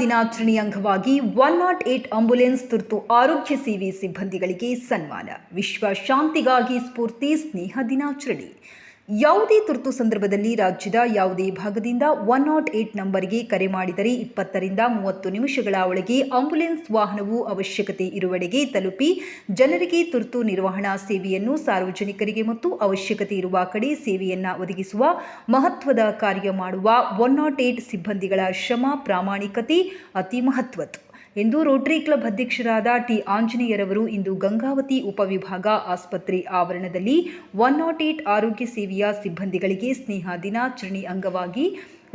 ದಿನಾಚರಣೆ ಅಂಗವಾಗಿ one naught eight ambulance ತುರ್ತು ಆರೋಗ್ಯ ಸೇವೆ ಸಿಬ್ಬಂದಿಗಳಿಗೆ ಸನ್ಮಾನ. ವಿಶ್ವ ಶಾಂತಿಗಾಗಿ ಸ್ಫೂರ್ತಿ ಸ್ನೇಹ ದಿನಾಚರಣೆ. ಯಾವುದೇ ತುರ್ತು ಸಂದರ್ಭದಲ್ಲಿ ರಾಜ್ಯದ ಯಾವುದೇ ಭಾಗದಿಂದ ಒನ್ ನಾಟ್ ಏಟ್ ನಂಬರ್ಗೆ ಕರೆ ಮಾಡಿದರೆ ಇಪ್ಪತ್ತರಿಂದ ಮೂವತ್ತು ನಿಮಿಷಗಳ ಒಳಗೆ ಆಂಬ್ಯುಲೆನ್ಸ್ ವಾಹನವು ಅವಶ್ಯಕತೆ ಇರುವೆಡೆಗೆ ತಲುಪಿ ಜನರಿಗೆ ತುರ್ತು ನಿರ್ವಹಣಾ ಸೇವೆಯನ್ನು ಸಾರ್ವಜನಿಕರಿಗೆ ಮತ್ತು ಅವಶ್ಯಕತೆ ಇರುವ ಕಡೆ ಸೇವೆಯನ್ನು ಒದಗಿಸುವ ಮಹತ್ವದ ಕಾರ್ಯ ಮಾಡುವ ಒನ್ ನಾಟ್ ಏಟ್ ಸಿಬ್ಬಂದಿಗಳ ಶ್ರಮ, ಪ್ರಾಮಾಣಿಕತೆ ಅತಿ ಮಹತ್ವದ್ದು. ಎಂದು ರೋಟರಿ ಕ್ಲಬ್ ಅಧ್ಯಕ್ಷರಾದ ಟಿ ಆಂಜನೇಯರವರು ಇಂದು ಗಂಗಾವತಿ ಉಪವಿಭಾಗ ಆಸ್ಪತ್ರೆ ಆವರಣದಲ್ಲಿ ಒನ್ ನಾಟ್ ಏಟ್ ಆರೋಗ್ಯ ಸೇವೆಯ ಸಿಬ್ಬಂದಿಗಳಿಗೆ ಸ್ನೇಹ ದಿನಾಚರಣೆ ಅಂಗವಾಗಿ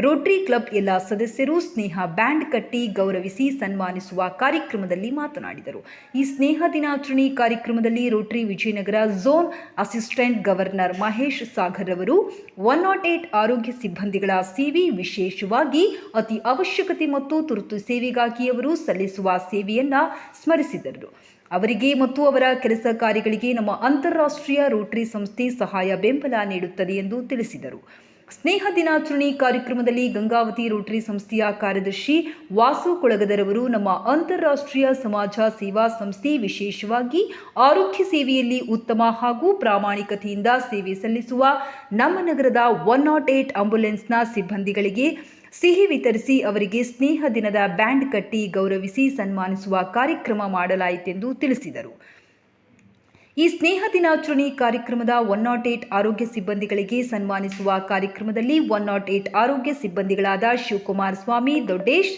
ರೋಟರಿ ಕ್ಲಬ್ ಎಲ್ಲ ಸದಸ್ಯರು ಸ್ನೇಹ, ಬ್ಯಾಂಡ್ ಕಟ್ಟಿ ಗೌರವಿಸಿ ಸನ್ಮಾನಿಸುವ ಕಾರ್ಯಕ್ರಮದಲ್ಲಿ ಮಾತನಾಡಿದರು. ಈ ಸ್ನೇಹ ದಿನಾಚರಣೆ ಕಾರ್ಯಕ್ರಮದಲ್ಲಿ rotary Vijayanagara zone assistant governor Mahesh Sagar ಅವರು, ಒನ್ ನಾಟ್ ಏಟ್ ಆರೋಗ್ಯ ಸಿಬ್ಬಂದಿಗಳ ಸೇವೆ ವಿಶೇಷವಾಗಿ ಅತಿ ಅವಶ್ಯಕತೆ ಮತ್ತು ತುರ್ತು ಸೇವೆಗಾಗಿ ಅವರು ಸಲ್ಲಿಸುವ ಸೇವೆಯನ್ನ ಸ್ಮರಿಸಿದರು. ಅವರಿಗೆ ಮತ್ತು ಅವರ ಕೆಲಸ ಕಾರ್ಯಗಳಿಗೆ ನಮ್ಮ ಅಂತಾರಾಷ್ಟ್ರೀಯ ರೋಟರಿ ಸಂಸ್ಥೆ ಸಹಾಯ ಬೆಂಬಲ ನೀಡುತ್ತದೆ ಎಂದು ತಿಳಿಸಿದರು. ಸ್ನೇಹ ದಿನಾಚರಣೆ ಕಾರ್ಯಕ್ರಮದಲ್ಲಿ ಗಂಗಾವತಿ ರೋಟರಿ ಸಂಸ್ಥೆಯ ಕಾರ್ಯದರ್ಶಿ ವಾಸು ಕೊಳಗದರವರು ನಮ್ಮ ಅಂತಾರಾಷ್ಟ್ರೀಯ ಸಮಾಜ ಸೇವಾ ಸಂಸ್ಥೆ ವಿಶೇಷವಾಗಿ ಆರೋಗ್ಯ ಸೇವೆಯಲ್ಲಿ ಉತ್ತಮ ಹಾಗೂ ಪ್ರಾಮಾಣಿಕತೆಯಿಂದ ಸೇವೆ ಸಲ್ಲಿಸುವ ನಮ್ಮ ನಗರದ ಒನ್ ನಾಟ್ ಏಟ್ ಆಂಬ್ಯುಲೆನ್ಸ್ನ ಸಿಬ್ಬಂದಿಗಳಿಗೆ ಸಿಹಿ ವಿತರಿಸಿ ಅವರಿಗೆ ಸ್ನೇಹ ದಿನದ ಬ್ಯಾಂಡ್ ಕಟ್ಟಿ ಗೌರವಿಸಿ ಸನ್ಮಾನಿಸುವ ಕಾರ್ಯಕ್ರಮ ಮಾಡಲಾಯಿತೆಂದು ತಿಳಿಸಿದರು. ಈ ಸ್ನೇಹ ದಿನಾಚರಣೆ ಕಾರ್ಯಕ್ರಮದ ಒನ್ ನಾಟ್ ಏಟ್ ಆರೋಗ್ಯ ಸಿಬ್ಬಂದಿಗಳಿಗೆ ಸನ್ಮಾನಿಸುವ ಕಾರ್ಯಕ್ರಮದಲ್ಲಿ ಒನ್ ನಾಟ್ ಏಟ್ ಆರೋಗ್ಯ ಸಿಬ್ಬಂದಿಗಳಾದ ಶಿವಕುಮಾರ್ ಸ್ವಾಮಿ ದೊಡ್ಡೇಶ್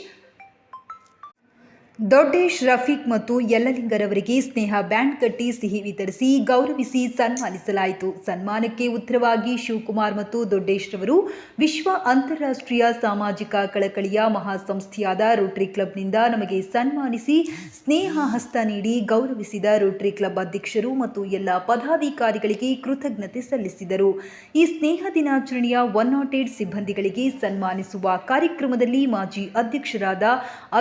ದೊಡ್ಡೇಶ್ ರಫೀಕ್ ಮತ್ತು ಯಲ್ಲಲಿಂಗರವರಿಗೆ ಸ್ನೇಹ, ಬ್ಯಾಂಡ್ ಕಟ್ಟಿ, ಸಿಹಿ ವಿತರಿಸಿ ಗೌರವಿಸಿ ಸನ್ಮಾನಿಸಲಾಯಿತು. ಸನ್ಮಾನಕ್ಕೆ ಉತ್ತರವಾಗಿ ಶಿವಕುಮಾರ್ ಮತ್ತು ದೊಡ್ಡೇಶ್ ರವರು ವಿಶ್ವ ಅಂತಾರಾಷ್ಟ್ರೀಯ ಸಾಮಾಜಿಕ ಕಳಕಳಿಯ ಮಹಾಸಂಸ್ಥೆಯಾದ ರೋಟರಿ ಕ್ಲಬ್ನಿಂದ ನಮಗೆ ಸನ್ಮಾನಿಸಿ ಸ್ನೇಹ ಹಸ್ತ ನೀಡಿ ಗೌರವಿಸಿದ ರೋಟರಿ ಕ್ಲಬ್ ಅಧ್ಯಕ್ಷರು ಮತ್ತು ಎಲ್ಲ ಪದಾಧಿಕಾರಿಗಳಿಗೆ ಕೃತಜ್ಞತೆ ಸಲ್ಲಿಸಿದರು. ಈ ಸ್ನೇಹ ದಿನಾಚರಣೆಯ ಒನ್ ನಾಟ್ ಏಟ್ ಸಿಬ್ಬಂದಿಗಳಿಗೆ ಸನ್ಮಾನಿಸುವ ಕಾರ್ಯಕ್ರಮದಲ್ಲಿ ಮಾಜಿ ಅಧ್ಯಕ್ಷರಾದ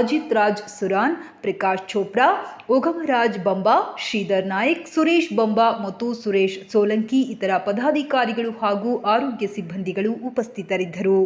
ಅಜಿತ್ ರಾಜ್ ಸುರಾನ್ ಪ್ರಕಾಶ್ ಚೋಪ್ರಾ, ಉಗಮರಾಜ್ ಬಂಬಾ, ಶ್ರೀಧರ್ ನಾಯಕ್, ಸುರೇಶ್ ಬಂಬಾ ಮತ್ತು ಸುರೇಶ್ ಸೋಲಂಕಿ ಇತರ ಪದಾಧಿಕಾರಿಗಳು ಹಾಗೂ ಆರೋಗ್ಯ ಸಿಬ್ಬಂದಿಗಳು ಉಪಸ್ಥಿತರಿದ್ದರು.